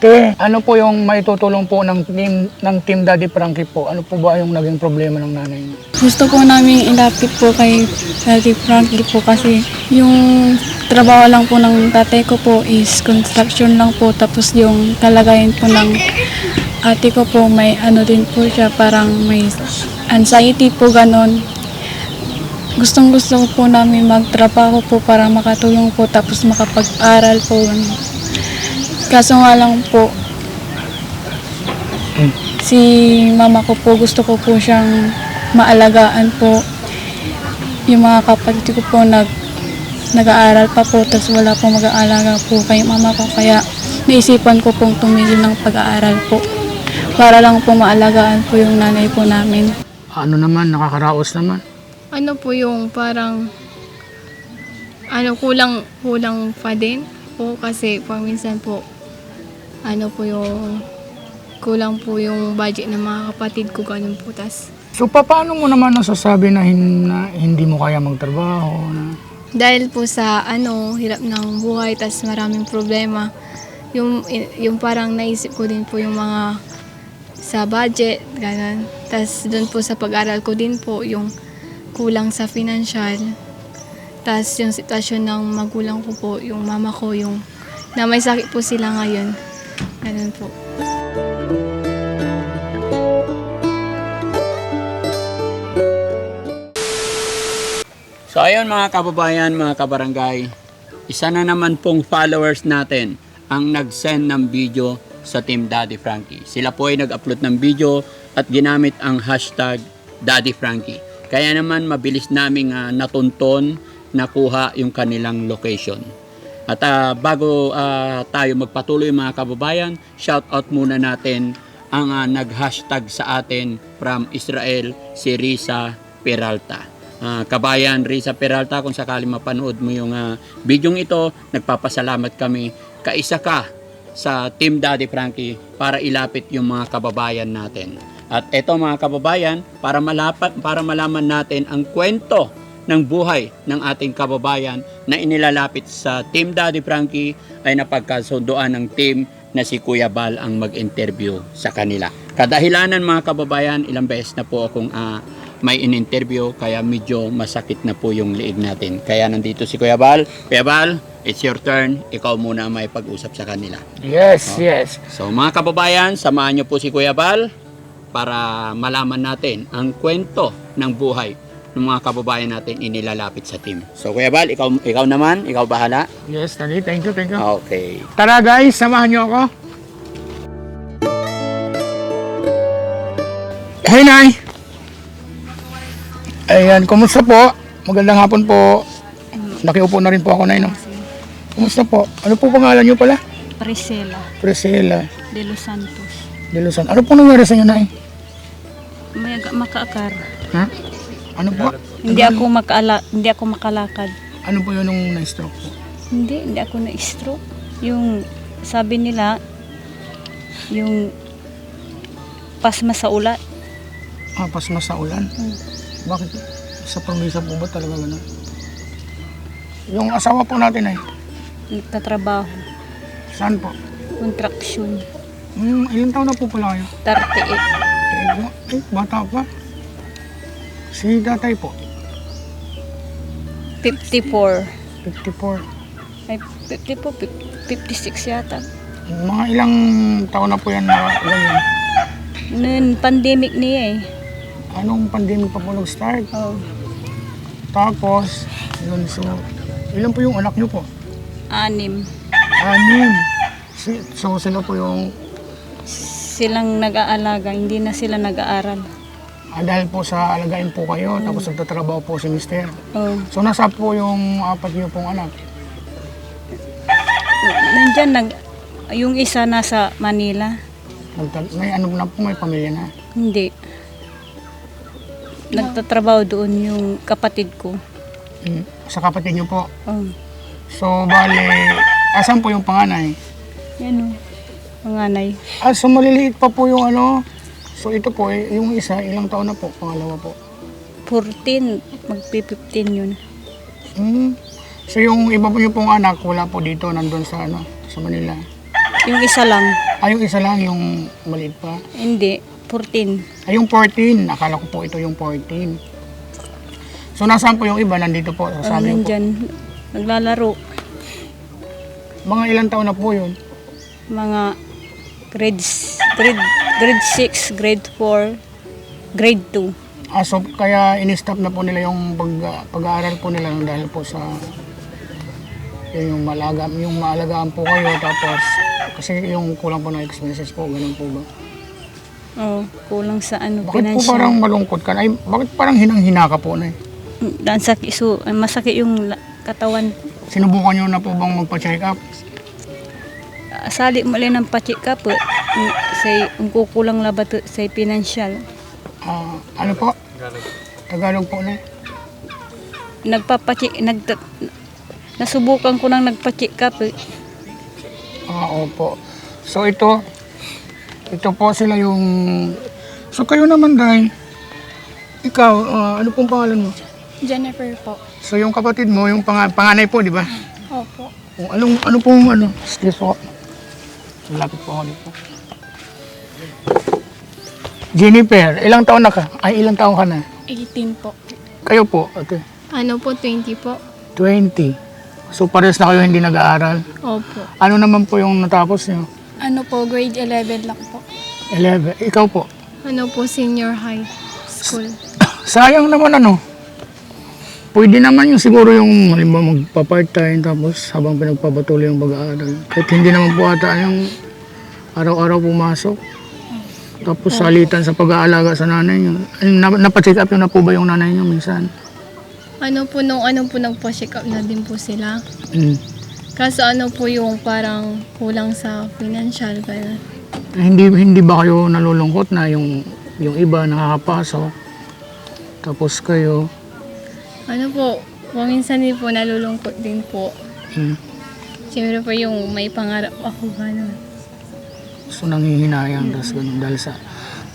Te, ano po yung maitutulong po ng team, ng team Daddy Frankie po? Ano po ba yung naging problema ng nanay niyo? Gusto po namin ilapit po kay Daddy Frankie po kasi yung trabaho lang po ng tatay ko po is construction lang po tapos yung kalagayan po ng ate ko po may ano din po siya parang may anxiety po ganon. Gustong gusto po namin magtrabaho po para makatulong po tapos makapag-aral po. Kaso nga lang po, si mama ko po gusto ko po siyang maalagaan po yung mga kapatid ko po nag nag-aaral pa po tapos wala po mag-aalaga po kay mama ko kaya naisipan ko pong tumigil ng pag-aaral po para lang po maalagaan po yung nanay po namin. Ano naman, nakakaraos naman. ano po yung parang ano kulang kulang pa din po kasi paminsan po ano po yung kulang po yung budget ng mga kapatid ko ganun po tas So, pa- paano mo naman nasasabi na, hin- na hindi mo kaya magtrabaho? Na, dahil po sa ano hirap ng buhay tas maraming problema yung yung parang naisip ko din po yung mga sa budget ganun tas doon po sa pag-aral ko din po yung kulang sa financial tas yung sitwasyon ng magulang ko po yung mama ko yung na may sakit po sila ngayon ganun po So ayun mga kababayan, mga kabarangay, isa na naman pong followers natin ang nag-send ng video sa Team Daddy Frankie. Sila po ay nag-upload ng video at ginamit ang hashtag Daddy Frankie. Kaya naman mabilis naming ah, natunton, nakuha yung kanilang location. At ah, bago ah, tayo magpatuloy mga kababayan, shout out muna natin ang ah, nag-hashtag sa atin from Israel, si Risa Peralta. Ah, kabayan Risa Peralta, kung sakali mapanood mo yung ah, bidyong ito, nagpapasalamat kami. Kaisa ka sa Team Daddy Frankie para ilapit yung mga kababayan natin. At eto mga kababayan, para malapat para malaman natin ang kwento ng buhay ng ating kababayan na inilalapit sa Team Daddy Frankie ay napagkasunduan ng team na si Kuya Bal ang mag-interview sa kanila. Kadahilanan mga kababayan, ilang beses na po akong ah, may in-interview kaya medyo masakit na po yung liig natin. Kaya nandito si Kuya Bal. Kuya Bal, it's your turn. Ikaw muna may pag-usap sa kanila. yes, yes. So mga kababayan, samahan niyo po si Kuya Bal para malaman natin ang kwento ng buhay ng mga kababayan natin inilalapit sa team. So Kuya Bal, ikaw, ikaw naman, ikaw bahala. Yes, Daddy. Thank you, thank you. Okay. Tara guys, samahan niyo ako. Hey, Nay! Ayan, kumusta po? Magandang hapon po. Nakiupo na rin po ako, Nay, no? Kumusta po? Ano po pangalan niyo pala? Priscilla Priscilla de Los Santos. de Luzon. Ano po nangyari sa inyo, Nay? May makaakar. Ha? Ano po? Hindi ako makala hindi ako makalakad. Ano po yun nung na-stroke po? Hindi, hindi ako na-stroke. Yung sabi nila, yung pasma sa ulat. Ah, pasma sa ulan. Hmm. Bakit? Sa probinsya po ba talaga gano'n? Yung asawa po natin ay, Nagtatrabaho. saan po? Contraction. Hmm, ilang taon na po pala kayo? 38. Eh, ba- eh, bata pa. Si tatay po, 54. 54. Ay, 54, 56 yata. Mga ilang taon na po yan na ganyan. Noon, pandemic niya eh. Anong pandemic pa po nag-start? Oh, Tapos, yun, so, ilan po yung anak niyo po? anim. Anim. Si, so, sila po yung, Silang nag-aalaga, hindi na sila nag-aaral. Ah, dahil po sa alagain po kayo, tapos nagtatrabaho po si mister. Oh, So, nasa po yung apat niyo pong anak. nandyan, nag, yung isa nasa Manila. Nagta- may ano na po, may pamilya na. Hindi. Nagtatrabaho doon yung kapatid ko. Mm, Sa kapatid niyo po. Oh, So, bale, asan po yung panganay? yan o. Panganay. Ah, so maliliit pa po yung ano. So, ito po, eh, yung isa, ilang taon na po? Pangalawa po. 14, magpi-15 yun. Mm. So, yung iba po yung pong anak, wala po dito, nandun sa ano, sa Manila. Yung isa lang. Ay, yung isa lang, yung maliit pa. Hindi. 14. Ay, yung 14. Akala ko po ito yung 14. So, nasaan po yung iba? Nandito po. Ano Sabi po. nandyan? Naglalaro. Mga ilang taon na po yun? Mga grades, grade, grade 6, grade 4, grade 2. Ah, so, kaya in-stop na po nila yung pag, pag-aaral po nila dahil po sa yun yung malaga, yung maalagaan po kayo tapos kasi yung kulang po ng expenses po, ganun po ba? Oh, kulang sa ano, Bakit po financial. parang malungkot ka? na? Ay, bakit parang hinang-hina ka po na eh? Dan sakit, so, masakit yung la- katawan. Sinubukan nyo na po bang magpa-check up? Ah, Sali mo lang ng pa-check up. eh. Mm, Say, ang kukulang labat sa financial. Ah, ano po? Tagalog po na. Nagpapacheck, nag, nasubukan ko nang nagpa-check up. eh. Ah, opo. So ito, ito po sila yung... So kayo naman, Day. Ikaw, ah, ano pong pangalan mo? Jennifer po. So yung kapatid mo, yung pang panganay po, di ba? Opo. Kung anong, ano pong ano? Excuse po. Malapit po ako dito. Jennifer, ilang taon na ka? Ay, ilang taon ka na? 18 po. Kayo po, ate. Ano po, 20 po? 20. So pares na kayo hindi nag-aaral. Opo. Ano naman po yung natapos niyo? Ano po, grade 11 lang po. 11. Ikaw po? Ano po, senior high school. Sayang naman ano. Pwede naman yung siguro yung halimbawa magpa-part-time tapos habang pinagpapatuloy yung pag-aaral. Kahit hindi naman po ata yung araw-araw pumasok. Tapos salitan sa pag-aalaga sa nanay niyo. Ay, na, napacheck up na po ba yung nanay niyo minsan? Ano po, nung ano po, nagpa-check up na din po sila. Mm. Kaso ano po yung parang kulang sa financial. Kaya, Eh, Hindi hindi ba kayo nalulungkot na yung yung iba nakakapasok tapos kayo ano po, paminsan din po nalulungkot din po. mm, Siyempre po yung may pangarap ako gano'n. So nanghihinayang tapos ganun dahil sa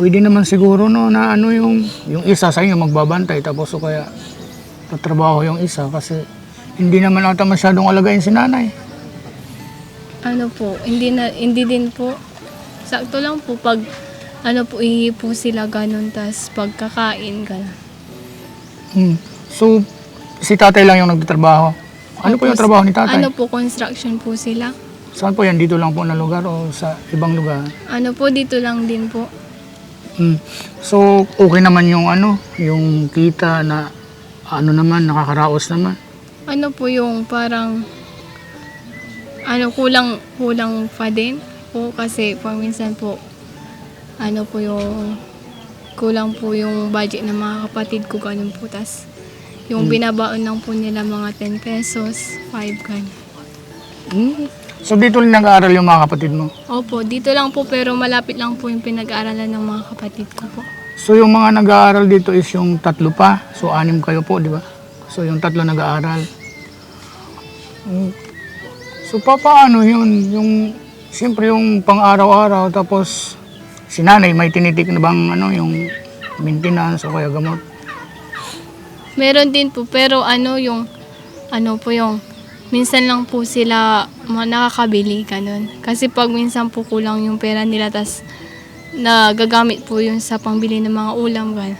pwede naman siguro no na ano yung yung isa sa inyo magbabantay tapos o kaya tatrabaho yung isa kasi hindi naman ata masyadong alagayin si nanay. Ano po, hindi na hindi din po. Sakto lang po pag ano po, ihi po sila ganun, tas pagkakain, ganun. Hmm. So si tatay lang yung nagtatrabaho. Ano po yung trabaho ni tatay? Ano po, construction po sila. Saan po yan? Dito lang po na lugar o sa ibang lugar? Ano po, dito lang din po. Hmm. So okay naman yung ano, yung kita na ano naman nakakaraos naman. Ano po yung parang ano kulang kulang pa din po kasi paminsan po ano po yung kulang po yung budget ng mga kapatid ko ganun po tas yung binabaon lang po nila mga 10 pesos 5 ganun. Hmm. So dito lang nag-aaral yung mga kapatid mo. Opo, dito lang po pero malapit lang po yung pinag-aaralan ng mga kapatid ko po. So yung mga nag-aaral dito is yung tatlo pa. So anim kayo po, di ba? So yung tatlo nag-aaral. Mm. So pa paano yun? Yung siyempre yung pang-araw-araw tapos si nanay may tinitik na bang ano yung maintenance o kaya gamot. Meron din po, pero ano yung, ano po yung, minsan lang po sila nakakabili, ganun. Kasi pag minsan po kulang yung pera nila, tas nagagamit po yun sa pangbili ng mga ulam, ganun.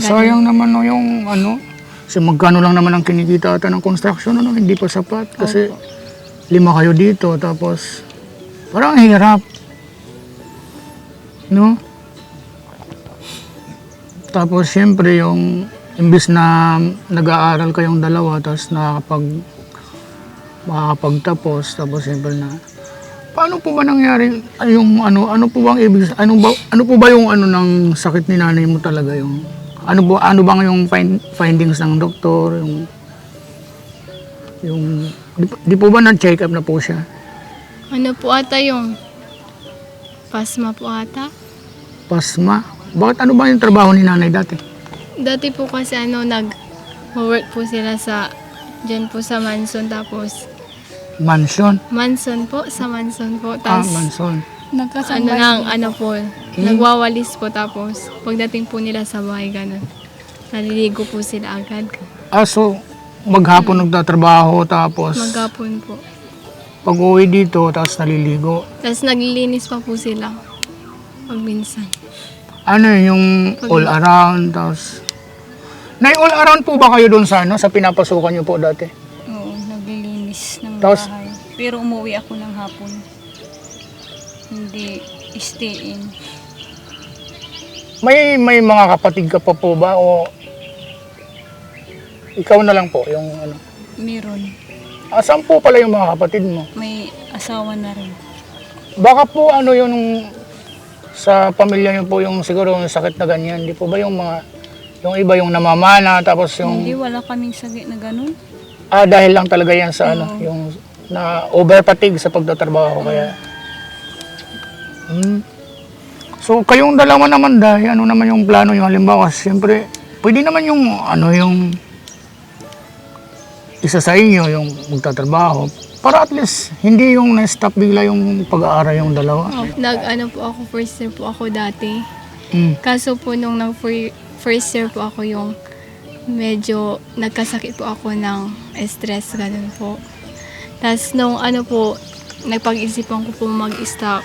Sayang naman no yung ano. Kasi magkano lang naman ang kinikita ata ng construction ano, hindi pa sapat kasi lima kayo dito tapos parang ang hirap. No? Tapos siyempre yung imbis na nag-aaral kayong dalawa tapos nakakapag makakapagtapos tapos siyempre na paano po ba nangyari yung ano ano po bang ibig ano ba ano po ba yung ano ng sakit ni nanay mo talaga yung ano ba ano bang yung find, findings ng doktor yung yung di, di po ba na-check up na po siya? Ano po ata yung pasma po ata? pasma? Bakit ano ba yung trabaho ni nanay dati? Dati po kasi ano, nag-work po sila sa, dyan po sa Manson, tapos, mansion Manson po, sa Manson po, ah tapos, mansion ano Nagkasambay. lang, ano po, nagwawalis po tapos pagdating po nila sa bahay ganun. Naliligo po sila agad. ah so maghapon nagtatrabaho tapos Maghapon po. Pag uwi dito, tapos naliligo. Tapos naglilinis pa po sila. Pag minsan. Ano yun, yung all around, tapos... Nay, all around po ba kayo doon sa ano, sa pinapasukan niyo po dati? Tapos- bahay. Pero umuwi ako ng hapon. Hindi stay in. May may mga kapatid ka pa po ba o ikaw na lang po yung ano? Meron. Asan po pala yung mga kapatid mo? May asawa na rin. Baka po ano yung sa pamilya niyo po yung siguro yung sakit na ganyan, di po ba yung mga yung iba yung namamana tapos Hindi, yung wala kaming sagit na ganun. Ah dahil lang talaga yan sa ano yung na over fatigue sa pagtatrabaho kaya Hmm. So kayong dalawa naman dahil ano naman yung plano yung halimbawa siyempre pwede naman yung ano yung isa sa inyo yung magtatrabaho para at least hindi yung na-stop bigla yung pag-aaral yung dalawa. Nag ano po ako, first year po ako dati. Mm. Kaso po nung nag fir- first year po ako yung medyo nagkasakit po ako ng stress, ganun po. Tapos nung ano po, nagpag-isipan ko po mag-stop.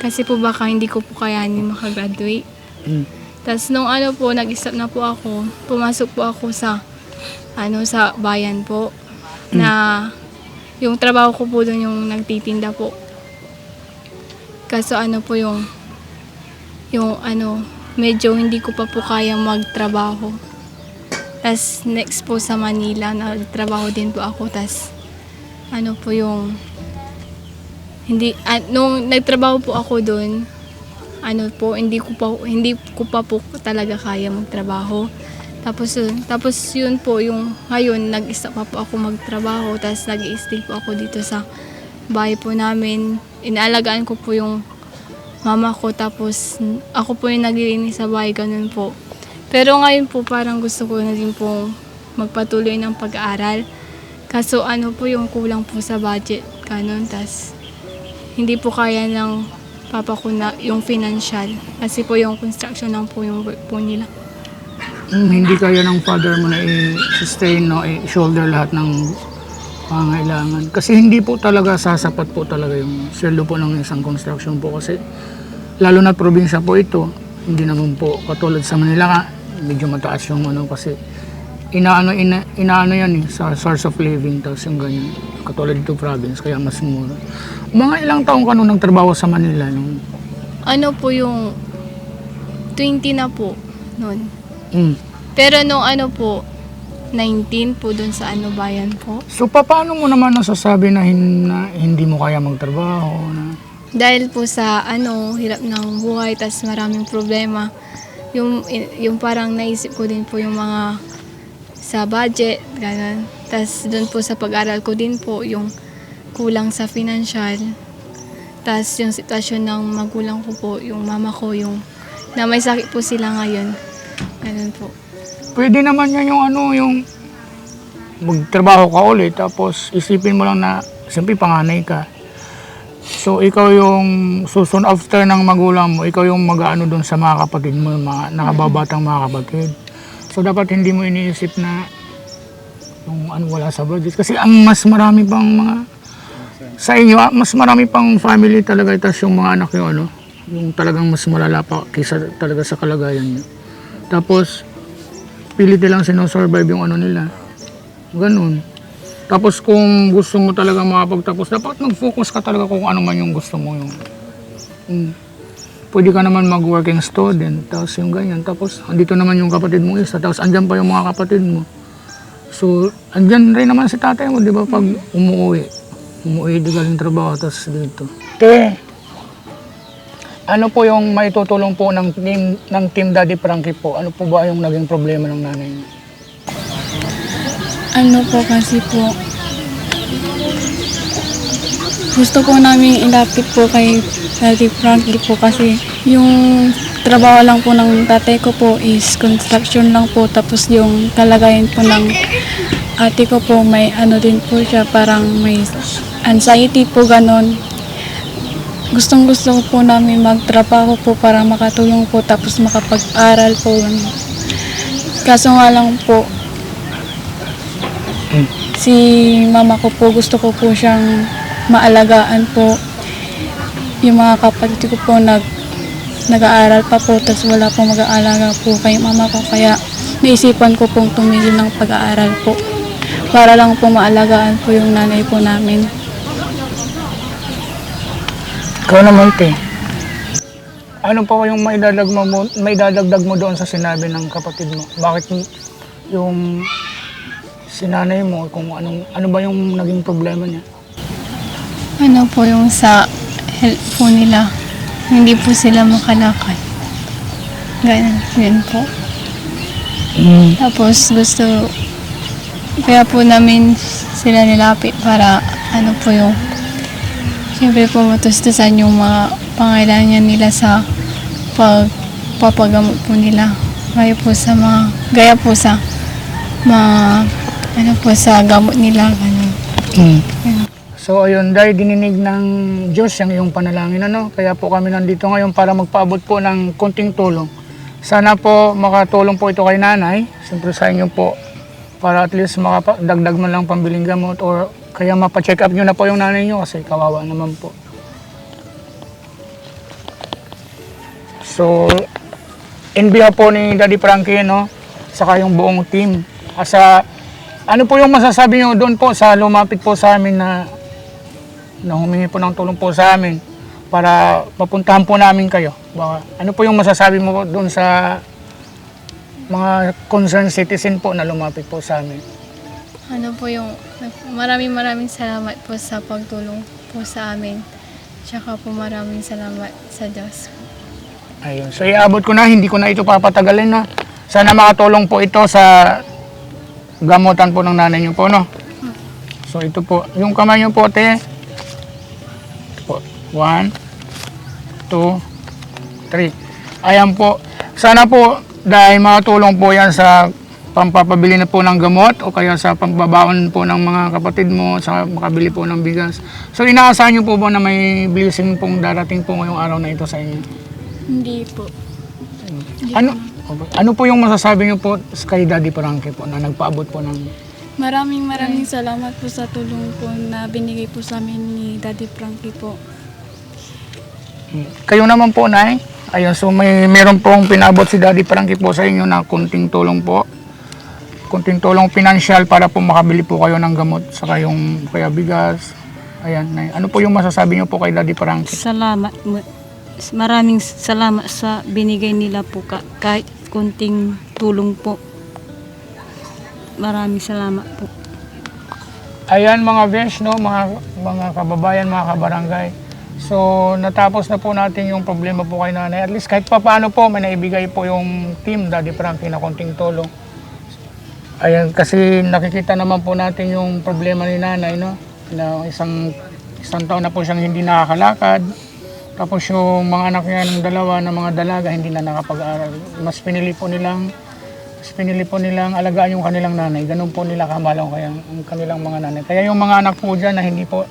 Kasi po baka hindi ko po kayanin makagraduate. Mm. Tapos nung ano po, nag-stop na po ako, pumasok po ako sa ano sa bayan po na yung trabaho ko po doon yung nagtitinda po. Kaso ano po yung yung ano, medyo hindi ko pa po kaya magtrabaho. Tapos next po sa Manila, nagtrabaho din po ako. Tapos ano po yung hindi at nung nagtrabaho po ako doon, ano po, hindi ko pa hindi ko pa po talaga kaya magtrabaho. Tapos yun, tapos yun po yung ngayon nag-stop pa po ako magtrabaho tapos nag-stay po ako dito sa bahay po namin. Inaalagaan ko po yung mama ko tapos ako po yung naglilinis sa bahay ganun po. Pero ngayon po parang gusto ko na din po magpatuloy ng pag-aaral. Kaso ano po yung kulang po sa budget ganun tas hindi po kaya ng papa ko na yung financial kasi po yung construction lang po yung work po nila. Mm, hindi kaya ng father mo na i-sustain no, i-shoulder lahat ng pangailangan. Kasi hindi po talaga sasapat po talaga yung sweldo po ng isang construction po kasi lalo na probinsya po ito, hindi naman po katulad sa Manila medyo mataas yung ano kasi inaano ina, inaano yan eh, sa source of living tapos yung ganyan katulad dito province kaya mas mura mga ilang taong ka nung nagtrabaho sa Manila nung Ano po yung 20 na po noon. mm. Pero nung ano po, 19 po dun sa ano bayan po. so pa- paano mo naman nasasabi na, hin- na hindi mo kaya magtrabaho na Dahil po sa ano, hirap ng buhay, tas maraming problema. Yung, yung parang naisip ko din po yung mga sa budget, ganun. Tas doon po sa pag-aral ko din po yung kulang sa financial. Tas yung sitwasyon ng magulang ko po, yung mama ko, yung na may sakit po sila ngayon. Ganun po. Pwede naman yan yung ano, yung magtrabaho ka ulit, tapos isipin mo lang na, siyempre panganay ka. So, ikaw yung susun after ng magulang mo, ikaw yung mag-ano doon sa mga kapatid mo, mga nakababatang mga kapatid. So, dapat hindi mo iniisip na yung ano, wala sa budget. Kasi ang mas marami pang mga, sa inyo, ah, mas marami pang family talaga, tapos yung mga anak yung ano, yung talagang mas malala pa kaysa talaga sa kalagayan niyo. Tapos, pilit nilang sinosurvive yung ano nila. Ganun. Tapos kung gusto mo talaga makapagtapos, dapat mag-focus ka talaga kung ano man yung gusto mo. Yung, yung pwede ka naman mag-working student, tapos yung ganyan. Tapos andito naman yung kapatid mo isa, tapos andyan pa yung mga kapatid mo. So, andyan rin naman si tatay mo, di ba, pag umuwi. Umuwi di galing trabaho, tapos dito. Te, ano po yung may tutulong po ng team, ng team Daddy Frankie po? Ano po ba yung naging problema ng nanay niyo? Ano po kasi po, gusto po namin ilapit po kay Daddy Frankie po kasi yung trabaho lang po ng tatay ko po is construction lang po tapos yung kalagayan po ng ate ko po may ano din po siya parang may anxiety po ganon. Gustong gusto ko po namin magtrabaho po para makatulong po tapos makapag-aral po. Kaso nga lang po, si mama ko po gusto ko po siyang maalagaan po yung mga kapatid ko po nag nag-aaral pa po tapos wala pong mag-aalaga po kay mama ko kaya naisipan ko pong tumigil ng pag-aaral po para lang po maalagaan po yung nanay po namin. Ikaw naman, te. Ano pa yung may dadagdag mo, may dadagdag mo doon sa sinabi ng kapatid mo? Bakit yung sinanay mo, kung anong, ano ba yung naging problema niya? Ano po yung sa health po nila. Hindi po sila makalakad. Ganun, yun po. Tapos gusto, kaya po namin sila nilapit para ano po yung, siyempre po matustusan yung mga pangailangan nila sa pagpapagamot po nila. Gaya po sa mga, gaya po sa mga, ano po sa gamot nila, ganun. So ayun, dahil dininig ng Diyos yung iyong panalangin, ano? Kaya po kami nandito ngayon para magpaabot po ng konting tulong. Sana po makatulong po ito kay nanay, siyempre sa inyo po, para at least makadagdag man lang pambiling gamot or kaya mapacheck up nyo na po yung nanay nyo kasi kawawa naman po. So, in behalf po ni Daddy Frankie, no? Saka yung buong team. Asa, ano po yung masasabi nyo doon po sa lumapit po sa amin na na humingi po ng tulong po sa amin para mapuntahan po namin kayo. Baka, ano po yung masasabi mo doon sa mga concerned citizen po na lumapit po sa amin? Ano po yung, maraming maraming salamat po sa pagtulong po sa amin. Tsaka po maraming salamat sa Diyos. Ayun. So iabot ko na, hindi ko na ito papatagalin no. Sana makatulong po ito sa gamutan po ng nanay niyo po no. So ito po, yung kamay niyo po te. Ito po. One, two, three. Ayan po. Sana po dahil makatulong po yan sa pampapabili na po ng gamot o kaya sa pambabaon po ng mga kapatid mo sa makabili po ng bigas. So inaasahan niyo po ba na may blessing pong darating po ngayong araw na ito sa inyo? Hindi po. Ano ano po yung masasabi niyo po kay Daddy Frankie po na nagpaabot po ng Maraming maraming salamat po sa tulong po na binigay po sa amin ni Daddy Frankie po. Kayo naman po, Nay. Ayun, so may meron pong pinabot si Daddy Frankie po sa inyo na kunting tulong po. Kunting tulong pinansyal para po makabili po kayo ng gamot saka yung kaya bigas. Ayan, Nay. Ano po yung masasabi niyo po kay Daddy Frankie? Salamat. mo- Maraming salamat sa binigay nila po ka, kahit kunting tulong po. Maraming salamat po. Ayan mga besh, no, mga, mga kababayan, mga kabarangay. So, natapos na po natin yung problema po kay nanay. At least kahit pa paano po, may naibigay po yung team, Daddy Frankie, na konting tulong. Ayan, kasi nakikita naman po natin yung problema ni nanay, no? Na isang, isang taon na po siyang hindi nakakalakad. Tapos yung mga anak niya ng dalawa na mga dalaga, hindi na nakapag-aral. Mas pinili po nilang mas pinili po nilang alagaan yung kanilang nanay. Ganun po nila kamalaw kaya ang kanilang mga nanay. Kaya yung mga anak po dyan na hindi po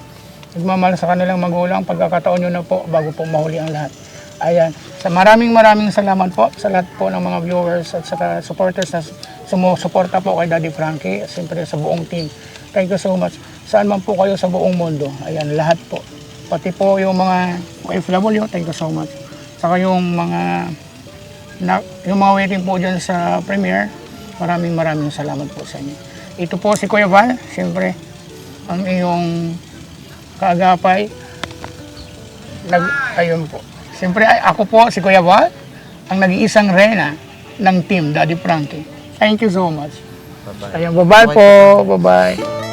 nagmamahal sa kanilang magulang, pagkakataon nyo na po bago po mahuli ang lahat. Ayan. Sa maraming maraming salamat po sa lahat po ng mga viewers at saka supporters na sumusuporta po kay Daddy Frankie, siyempre sa buong team. Thank you so much. Saan man po kayo sa buong mundo. Ayan, lahat po. Pati po yung mga OFW, thank you so much. Saka yung mga na, yung mga waiting po dyan sa premiere, maraming maraming salamat po sa inyo. Ito po si Kuya Val, siyempre, ang iyong kaagapay. Nag, ayun po. Siyempre, ay, ako po si Kuya Val, ang nag-iisang rena ng team Daddy Frankie. Thank you so much. Ayun, bye-bye po. Bye-bye.